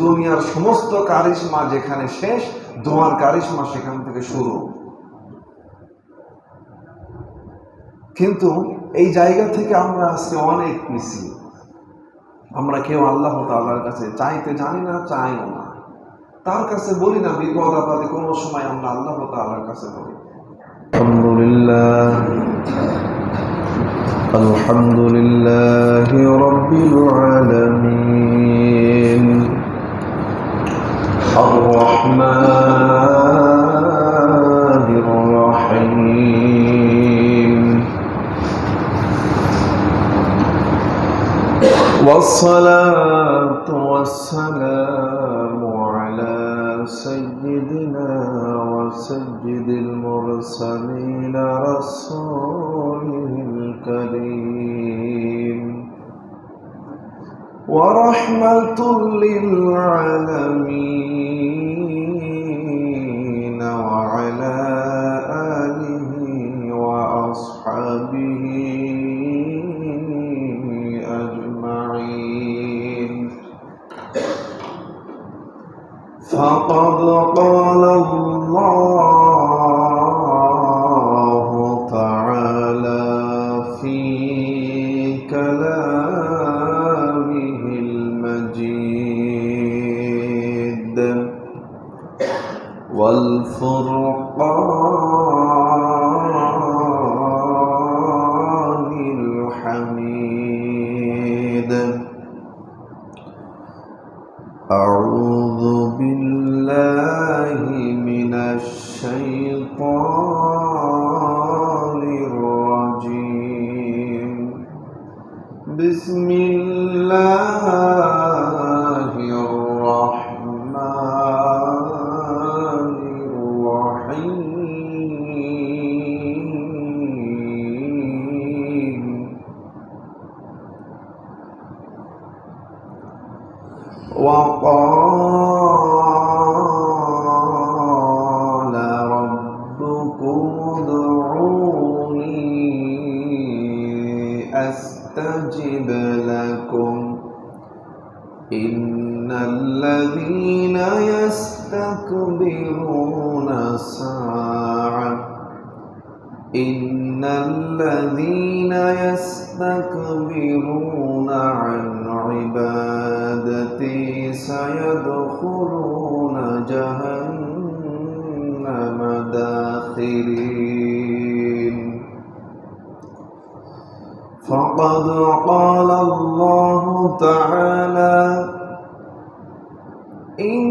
দুনিয়ার সমস্ত কারিশমা যেখানে শেষ তোমার কারিশমা সেখান থেকে শুরু কিন্তু এই জায়গা থেকে আমরা আজকে অনেক পিছিয়ে আমরা কেউ আল্লাহ তাআলার কাছে চাইতে জানি না চাইও না তার কাছে বলি না বিপদ আপদে কোনো সময় আমরা আল্লাহ তাআলার কাছে বলি আলহামদুলিল্লাহ الحمد لله رب العالمين الرحمن الرحيم. والصلاة والسلام على سيدنا وسيد المرسلين رسوله ورحمة للعالمين وعلى آله وأصحابه أجمعين. فقد قال الله أستجب لكم إن الذين يستكبرون ساعة إن الذين يستكبرون عن عبادتي سيدخلون جهنم داخرين. فقد قال الله تعالى إن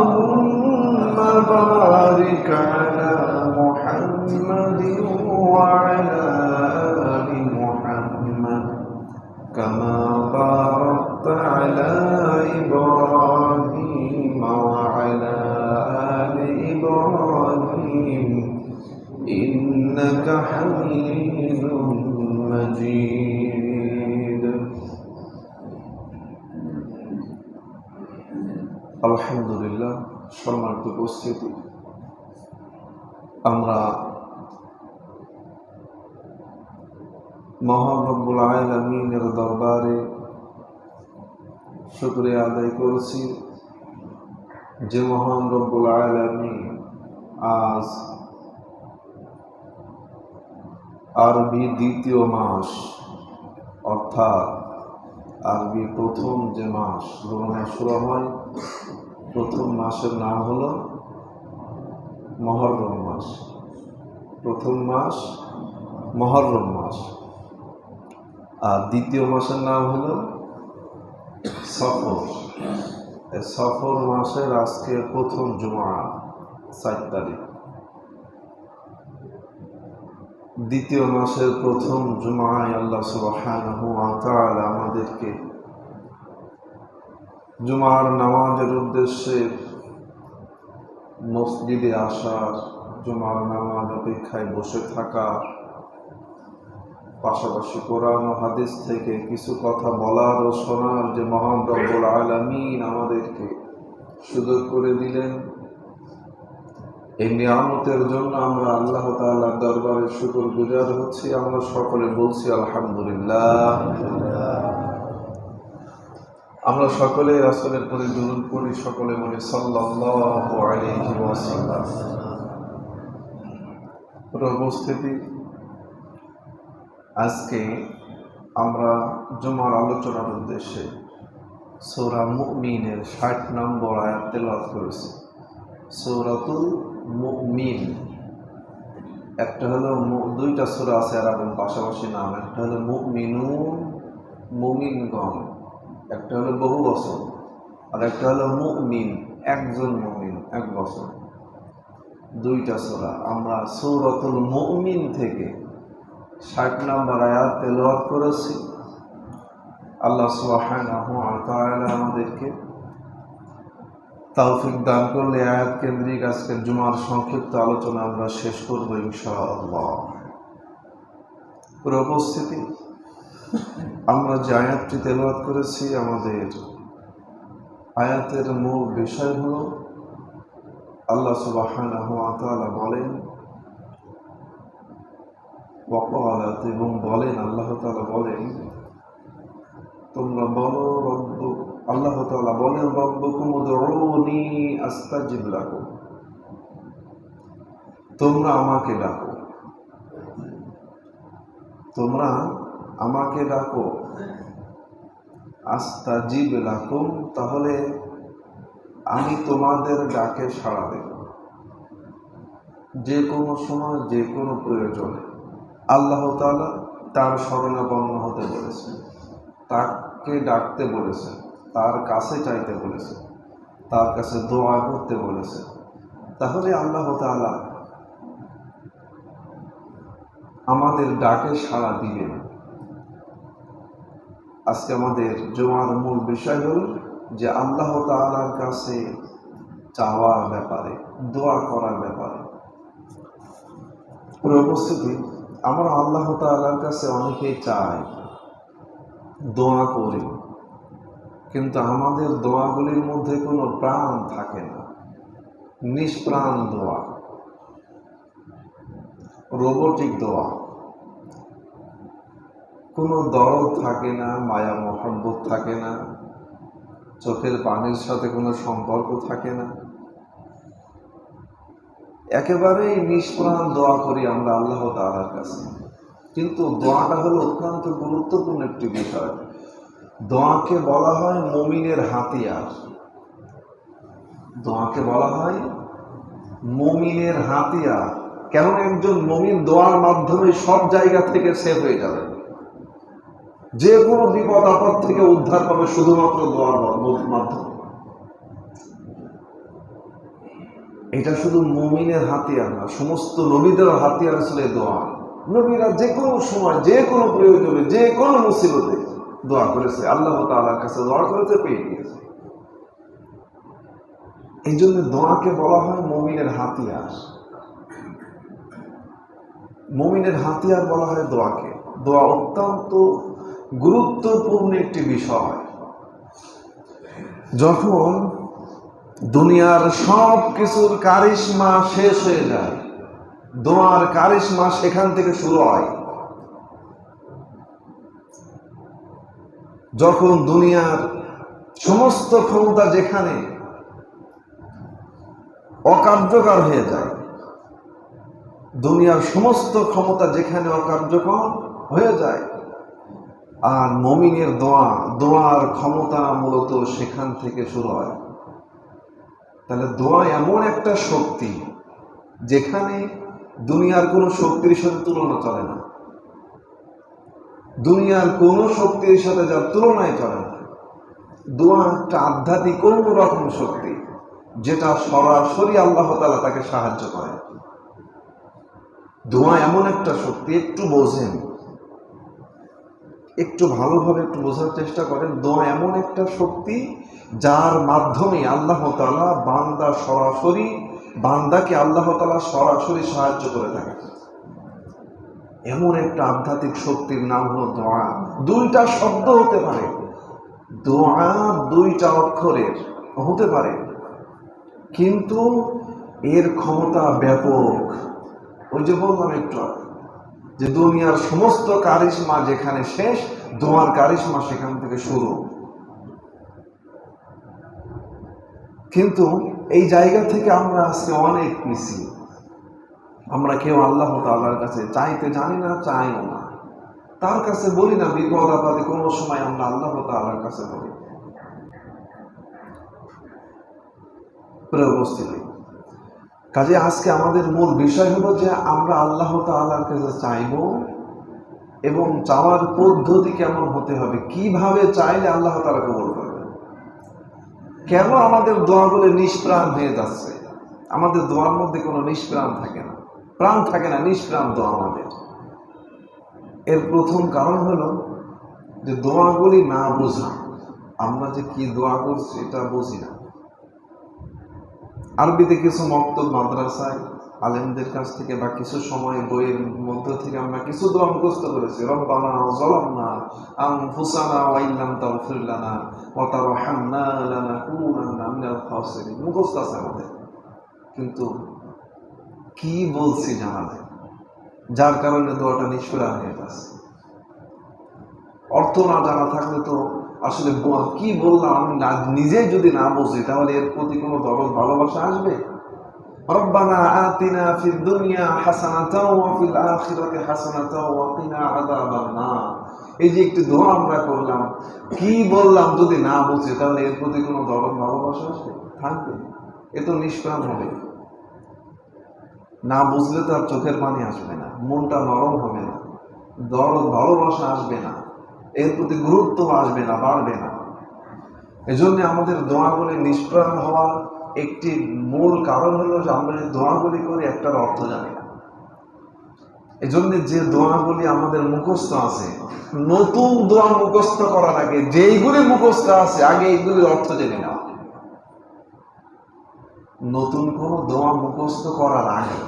إنك حميد مجيد আলহামদুলিল্লাহ সম্মানিত উপস্থিতি আমরা মহান রব্বুল আলমিনের দরবারে শুক্রিয়া আদায় করেছি যে মহান রব্বুল আলমী আজ আরবি দ্বিতীয় মাস, অর্থাৎ আরবি প্রথম যে মাস রোমায় শুরু হয়, প্রথম মাসের নাম হলো মহরম মাস। প্রথম মাস মহরম মাস। আর দ্বিতীয় মাসের নাম হলো সফর। সফর মাসের আজকে প্রথম জুমা চার দ্বিতীয় মাসের প্রথম জুমায় আল্লাহ তাআলা আমাদেরকে জুমার নামাজের উদ্দেশ্যে মসজিদে আসার, জুমার নামাজ অপেক্ষায় বসে থাকা, পাশাপাশি কোরআন হাদিস থেকে কিছু কথা বলার ও শোনার যে মহান রব্বুল আলামিন আমাদেরকে সুযোগ করে দিলেন। এই নিয়ামতের জন্য আমরা আল্লাহ তাআলার দরবারে শুকর গুজার হচ্ছি, আমরা সকলে বলছি আলহামদুলিল্লাহ। আমরা সকলে রাসূলের পরে দুরূদ পড়ি, সকলে বলি পুরো উপস্থিতি, আজকে আমরা জমার আলোচনার উদ্দেশ্যে সৌরা মুমিনের ষাট নম্বর আয়াত তেলাওয়াত করেছি। সৌরাতুল মুমিন। একটা হলো দুইটা সূরা আছে আর এবং পাশাপাশি নাম। একটা হলো মুমিনুন, মুমিনগণ। একটা হলো বহু বছর। আর একটা হলো মুমিন, একজন মুমিন, এক বছর। দুইটা সূরা। আমরা সৌরাতুল মুমিন থেকে ষাট নম্বর আয়াত তেলাওয়াত করেছি। আল্লাহ তাআলা আমাদেরকে তৌফিক দান করলে আয়াত কেন্দ্রিক আজকের জুমার সংক্ষিপ্ত আলোচনা আমরা শেষ করব ইনশাআল্লাহ। উপস্থিতি? আমরা যে আয়াতটি তেলাওয়াত করেছি, আমাদের আয়াতের মূল বিষয় হল, আল্লাহ তাআলা বলেন এবং বলেন, আল্লাহ তাআলা বলেন, তোমরা বলো আল্লাহ তাআলা বলেন, রব্বকুম উদউনি আস্তাজিব লাকুম তোমরা আমাকে ডাকো। তোমরা আমাকে ডাকো। আস্তাজিব লাকুম, তাহলে আমি তোমাদের ডাকে সাড়া দেব। যে কোনো সময়, যে কোনো প্রয়োজনে। আল্লাহ তাআলা তার শরণাপন্ন হতে বলেছেন। তাকে ডাকতে বলেছেন। তার কাছে চাইতে বলেছে, তার কাছে দোয়া করতে বলেছে। তাহলে আল্লাহ তাআলা আমাদের ডাকে সাড়া দিবেন আজকে আমাদের জমার মূল বিষয় হল যে আল্লাহ তাআলার কাছে চাওয়ার ব্যাপারে, দোয়া করার ব্যাপারে। উপস্থিতি, আমরা আল্লাহ তাআলার কাছে অনেকেই চাই দোয়া করি। কিন্তু আমাদের দোয়াগুলির মধ্যে কোনো প্রাণ থাকে না। নিষ্প্রাণ দোয়া। রোবটিক দোয়া। কোনো দরদ থাকে না, মায়া, মহব্বত থাকে না, চোখের পানির সাথে কোনো সম্পর্ক থাকে না। একেবারেই নিষ্প্রাণ দোয়া করি আমরা আল্লাহ তাআলার কাছে। কিন্তু দোয়াটা হলো অত্যন্ত গুরুত্বপূর্ণ একটি বিষয়। দোয়াকে বলা হয় মমিনের হাতিয়ার। দোয়াকে বলা হয় মমিনের হাতিয়ার। কেমন একজন মমিন দোয়ার মাধ্যমে সব জায়গা থেকে সেভ হয়ে যাবে? যে কোনো বিপদ আপদ থেকে উদ্ধার পাবে শুধুমাত্র দোয়ার মাধ্যমে। এটা শুধু মমিনের হাতিয়ার না, সমস্ত নবীদের হাতিয়ার এই দোয়া। নবীরা যে কোনো সময়, যে কোনো প্রয়োজনে, যে কোনো মুসিবতে দোয়া করেছে। আল্লাহ তাআলার কাছে দোয়া করেছে, পেয়ে গিয়েছে। এই জন্য দোয়াকে বলা হয় মমিনের হাতিয়ার। মমিনের হাতিয়ার বলা হয় দোয়াকে। দোয়া অত্যন্ত গুরুত্বপূর্ণ একটি বিষয়। যখন দুনিয়ার সব কিছুর কারিশমা শেষ হয়ে যায়, দোয়ার কারিশমা সেখান থেকে শুরু হয়। যখন দুনিয়ার সমস্ত ক্ষমতা যেখানে অকার্যকর হয়ে যায়, দুনিয়ার সমস্ত ক্ষমতা যেখানে অকার্যকর হয়ে যায়, আর মমিনের দোয়া, দোয়ার ক্ষমতা মূলত সেখান থেকে শুরু হয়। তাহলে দোয়া এমন একটা শক্তি যেখানে দুনিয়ার কোনো শক্তির সাথে তুলনা চলে না। দুনিয়ার কোনো শক্তির সাথে যার তুলনায় চলে না। দোয়া একটা আধ্যাত্মিক রকম শক্তি, যেটা সরাসরি আল্লাহ তালা তাকে সাহায্য করে। দোয়া এমন একটা শক্তি, একটু বোঝেন। একটু ভালোভাবে একটু বোঝার চেষ্টা করেন, দোয়া এমন একটা শক্তি যার মাধ্যমে আল্লাহ তালা বান্দা সরাসরি, বান্দাকে আল্লাহ তালা সরাসরি সাহায্য করে থাকে। এমন একটা আধ্যাত্মিক শক্তির নাম হলো দোয়া। দুইটা শব্দ হতে পারে। দোয়া দুইটা অক্ষরের হতে পারে। কিন্তু এর ক্ষমতা ব্যাপক। ওই যে বললাম একটু যে দুনিয়ার সমস্ত কারিশমা যেখানে শেষ, দোয়ার কারিশমা সেখান থেকে শুরু। কিন্তু এই জায়গা থেকে আমরা আজকে অনেক পিছিয়ে আমরা কেউ আল্লাহ তাল্লাহর কাছে চাইতে জানি না, চাইও না। তার কাছে বলি না, বিপদ আপদে কোনো সময় আমরা আল্লাহ তাল্লাহর কাছে বলি। কাজে আজকে আমাদের মূল বিষয় হলো যে আমরা আল্লাহ তাল্লাহর কাছে চাইব এবং চাওয়ার পদ্ধতি কেমন হতে হবে, কীভাবে চাইলে আল্লাহ তালা কবল করবে। কেন আমাদের দোয়াগুলো নিষ্প্রাণ হয়ে যাচ্ছে? আমাদের দোয়ার মধ্যে কোনো নিষ্প্রাণ থাকে না। প্রাণ থাকে না দোয়া আমাদের। এর প্রথম কারণ হলো যে দোয়াগুলি না বোঝা। আমরা যে কি দোয়া করছি এটা বুঝি না। আরবিতে কিছু মক্তব মাদ্রাসায় আলেমদের কাছ থেকে বা কিছু সময় বইয়ের মধ্য থেকে আমরা কিছু দোয়া মুখস্থ করেছি। রব্বানা জলামনা আনফুসানা ওয়া ইল্লাম তাগফির লানা ওয়া তারহামনা লানাকুনান্না মিনাল খাসিরিন। মুখস্থ আছে আমাদের। কিন্তু কি বলছি জানা নেই যার কারণে দোয়াটা নিষ্ফুরান হয়ে যাচ্ছে অর্থ না জানা থাকলে তো আসলে কি বললাম আমি নিজেই যদি না বুঝি, তাহলে এর প্রতি কোনো দরদ, ভালোবাসা আসবে? এই যে একটি দোয়া আমরা করলাম, কি বললাম যদি না বুঝি, তাহলে এর প্রতি কোনো দরদ, ভালোবাসা আসবে? থাকবে। এ তো নিষ্প্রাণ হবে। না বুঝলে তো আর চোখের পানি আসবে না, মনটা নরম হবে না দরদ ভালোবাসা আসবে না, এর প্রতি গুরুত্ব আসবে না, বাড়বে না। এজন্য আমাদের দোয়াগুলি নিষ্প্রাণ হওয়ার একটি মূল কারণ হলো যে আমরা যে দোয়াগুলি করি একটার অর্থ জানি না। এজন্য যে দোয়াগুলি আমাদের মুখস্থ আছে, নতুন দোয়া মুখস্থ করার আগে যেইগুলি মুখস্থ আছে, আগে এইগুলির অর্থ জেনে নেওয়া। নতুন কোনো দোয়া মুখস্থ করার আগে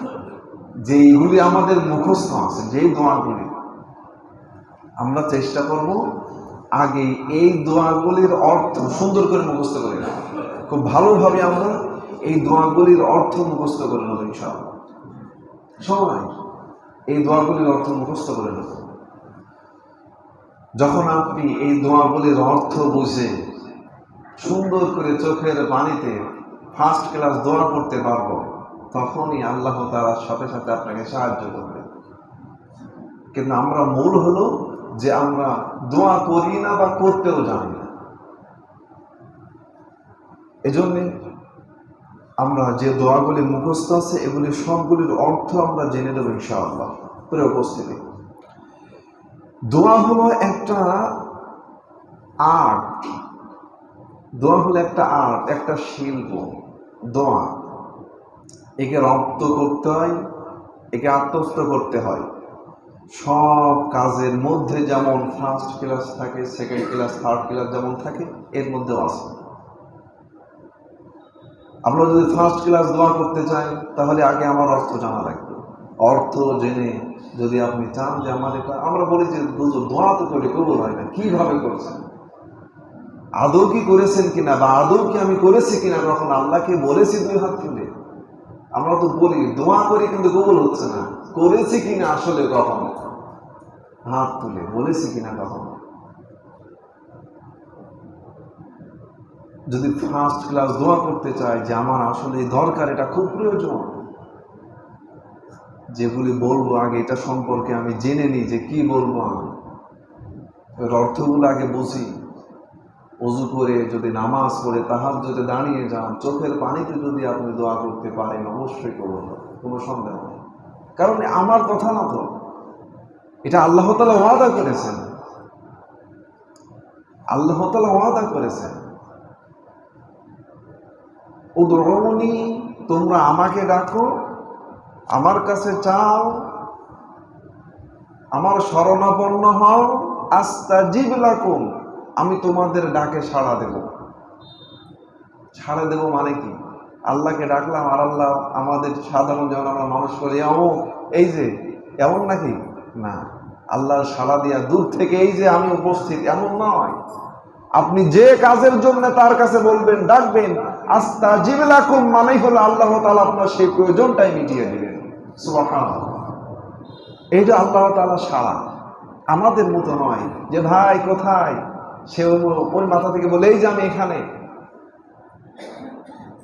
যেইগুলি আমাদের মুখস্থ আছে, যেই দোয়াগুলি, আমরা চেষ্টা করব আগে এই দোয়াগুলির অর্থ সুন্দর করে মুখস্থ করে নেব খুব ভালোভাবে আমরা এই দোয়াগুলির অর্থ মুখস্থ করে নেব ইনশাআল্লাহ। সবাই এই দোয়াগুলির অর্থ মুখস্থ করে নেব। যখন আপনি এই দোয়াগুলির অর্থ বুঝে সুন্দর করে চোখের পানিতে ফার্স্ট ক্লাস দোয়া করতে পারব, তখনই আল্লাহ তাআলার সাথে সাথে আপনাকে সাহায্য করবে। কিন্তু আমরা মূল হলো যে আমরা দোয়া করি না বা করতেও জানি না। এজন্য আমরা যে দোয়াগুলি মুখস্থ আছে, এগুলি সবগুলির অর্থ আমরা জেনে দেবো ইনশাআল্লাহ। প্রিয় উপস্থিতি, দোয়া হলো একটা আর্ট। দোয়া হলো একটা আর্ট, একটা শিল্প। দোয়া। একে রপ্ত করতে হয়, একে আত্মস্থ করতে হয়। সব কাজের মধ্যে যেমন ফার্স্ট ক্লাস থাকে সেকেন্ড ক্লাস থার্ড ক্লাস যেমন থাকে, এর মধ্যেও আছে। আমরা যদি ফার্স্ট ক্লাস দোয়া করতে চাই, তাহলে আগে আমার অর্থ জানা লাগবে। অর্থ জেনে যদি আপনি চান যে আমার এটা, আমরা বলি যে দোয়া তো করে কবুল হয় না কীভাবে করেছেন আদৌ কি করেছেন কিনা বা আদৌ কি আমি করেছি কিনা কখন আল্লাহকে বলেছি দুই হাত তুলে। আমরা তো বলি, দোয়া করি কিন্তু কবুল হচ্ছে না। করেছি কিনা আসলে কখনো? হাত তুলে, বলেছি কিনা কখনো? যদি ফার্স্ট ক্লাস দোয়া করতে চাই যে আমার আসলে দরকার, এটা খুব প্রয়োজন। যেগুলি বলব আগে, এটা সম্পর্কে আমি জেনে নিই যে কি বলব আমি। অর্থগুলো আগে বুঝি। অজু করে যদি নামাজ পড়ে তাহার যদি দাঁড়িয়ে যান, চোখের পানিতে যদি আপনি দোয়া করতে পারেন, অবশ্যই করুন কোনো সন্দেহ নেই। কারণ আমার কথা না তো। এটা আল্লাহ তালা ওয়াদা করেছেন। আল্লাহ তালা ওয়াদা করেছেন। উদরণী তোমরা আমাকে ডাকো, আমার কাছে চাও, আমার শরণাপন্ন হও আস্তা জীব জিবলাকুম আমি তোমাদের ডাকে সাড়া দেব। সাড়া দেব মানে কি? আল্লাহকে ডাকলাম, আর আল্লাহ আমাদের সাধারণ যেমন আমরা মানুষ করি এমন এই যে, এমন নাকি? না, আল্লাহর সাড়া দিয়া দূর থেকে এই যে আমি উপস্থিত, এমন নয়। আপনি যে কাজের জন্য তার কাছে বলবেন, ডাকবেন আস্তা জিবলাকুম মানেই হলো আল্লাহ তাআলা আপনার সেই প্রয়োজনটাই মিটিয়ে দিবেন। এইটা আল্লাহ তাআলা সাড়া, আমাদের মতো নয় যে, ভাই, কোথায়? সে ওই মাথা থেকে বলে, এই যে আমি এখানে।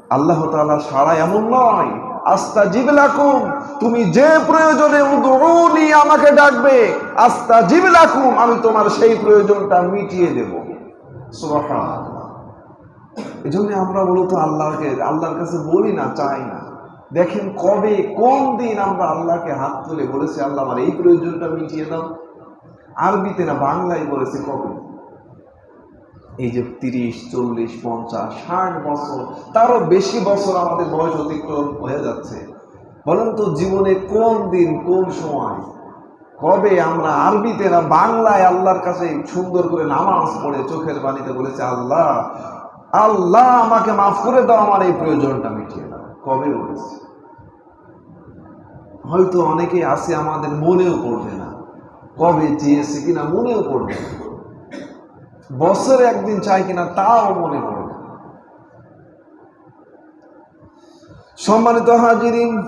আল্লাহ তাআলা সারা এমন নয় আস্তা জিবলাকুম তুমি যে প্রয়োজনে উদরুনি আমাকে ডাকবে আস্তা জিবলাকুম আমি তোমার সেই প্রয়োজনটা মিটিয়ে দেব। এই জন্য আমরা মূলত আল্লাহকে, আল্লাহর কাছে বলি না, চাই না। দেখেন কবে, কোন দিন আমরা আল্লাহকে হাত তুলে বলেছি, আল্লাহ আমার এই প্রয়োজনটা মিটিয়ে দাও। আরবিতে না বাংলায় বলেছে কবে? এই যে তিরিশ, চল্লিশ, পঞ্চাশ, ষাট বছর, তারও বেশি বছর আমাদের বয়স অতিক্রম হয়ে যাচ্ছে। বলেন তো জীবনে কোন দিন, কোন সময়? কবে আমরা আরবিতে না বাংলায় আল্লাহর কাছে সুন্দর করে নামাজ পড়ে চোখের বাণীতে বলেছে, আল্লাহ আল্লাহ, আমাকে মাফ করে দাও, আমার এই প্রয়োজনটা মিটিয়ে দাও। কবে বলেছে? হয়তো অনেকে আছে আমাদের মনেও পড়বে না। কবে চেয়েছে কিনা মনেও পড়বে না। বছরে একদিন চাই কিনা তাও মনে পড়বে না। সম্মানিত হাজিরিন,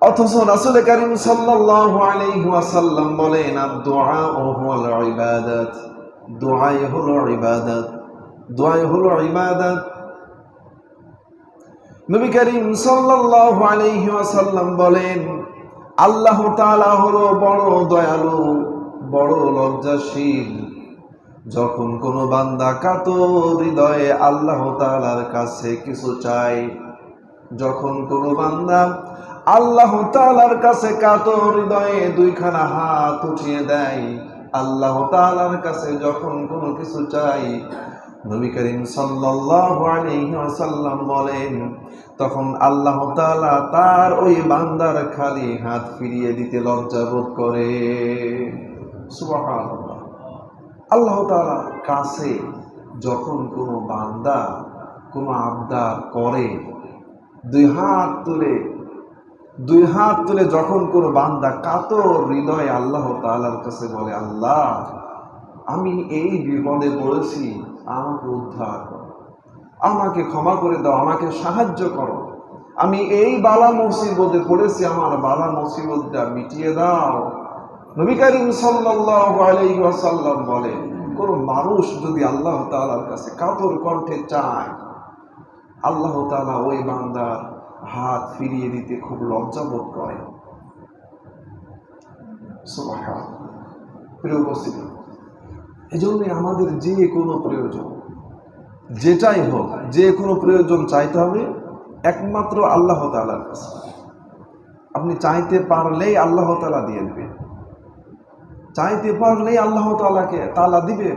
অথচ রাসূল করিম সাল্লাল্লাহু আলাইহি ওয়াসাল্লাম বলেন আদ-দুআ হুয়াল ইবাদাত। দোয়াই হলো ইবাদত। দোয়াই হলো ইবাদত। নবী করিম সাল্লাল্লাহু আলাইহি ওয়াসাল্লাম বলেন, আল্লাহ তাআলা হলো বড় দয়ালু, বড় লজ্জাশীল যখন কোনো বান্দা কাতর হৃদয়ে আল্লাহ তাআলার কাছে কিছু চায়, যখন কোনো বান্দা আল্লাহ তাআলার কাছে কাতর হৃদয়ে দুইখানা হাত উঠিয়ে দেয়, আল্লাহ তাআলার কাছে যখন কোনো কিছু চাই নবী করিম আলাইহি বলেন, তখন আল্লাহ তালা তার ওই বান্দার খালি হাত ফিরিয়ে দিতে লজ্জা বোধ করে। সুবহানাল্লাহ। আল্লাহ তাআলার কাছে যখন কোনো বান্দা, কোনো আবদার করে, দুই হাত তুলে, দুই হাত তুলে যখন কোনো বান্দা কাতর হৃদয়ে আল্লাহ তাআলার কাছে বলে, আল্লাহ, আমি এই বিপদে পড়েছি, আমাকে উদ্ধার করো। আমাকে ক্ষমা করে দাও, আমাকে সাহায্য করো। আমি এই বালা মুসিবতে পড়েছি, আমার বালা মুসিবতটা মিটিয়ে দাও। নবী করিম সাল্লাল্লাহু আলাইহি ওয়াসাল্লাম বলেন, কোন মানুষ যদি আল্লাহ তাআলার কাছে কাতর কণ্ঠে চায়, আল্লাহ তাআলা ওই বান্দার হাত ফিরিয়ে দিতে খুব লজ্জা বোধ করে। প্রিয় উপস্থিতি এই জন্যই আমাদের যে কোনো প্রয়োজন, যেটাই হোক, যে কোনো প্রয়োজন চাইতে হবে একমাত্র আল্লাহ তাআলার কাছে। আপনি চাইতে পারলেই আল্লাহ তাআলা দিয়ে দেবে চাইতে পারলেই আল্লাহ তালাকে তালা দিবে।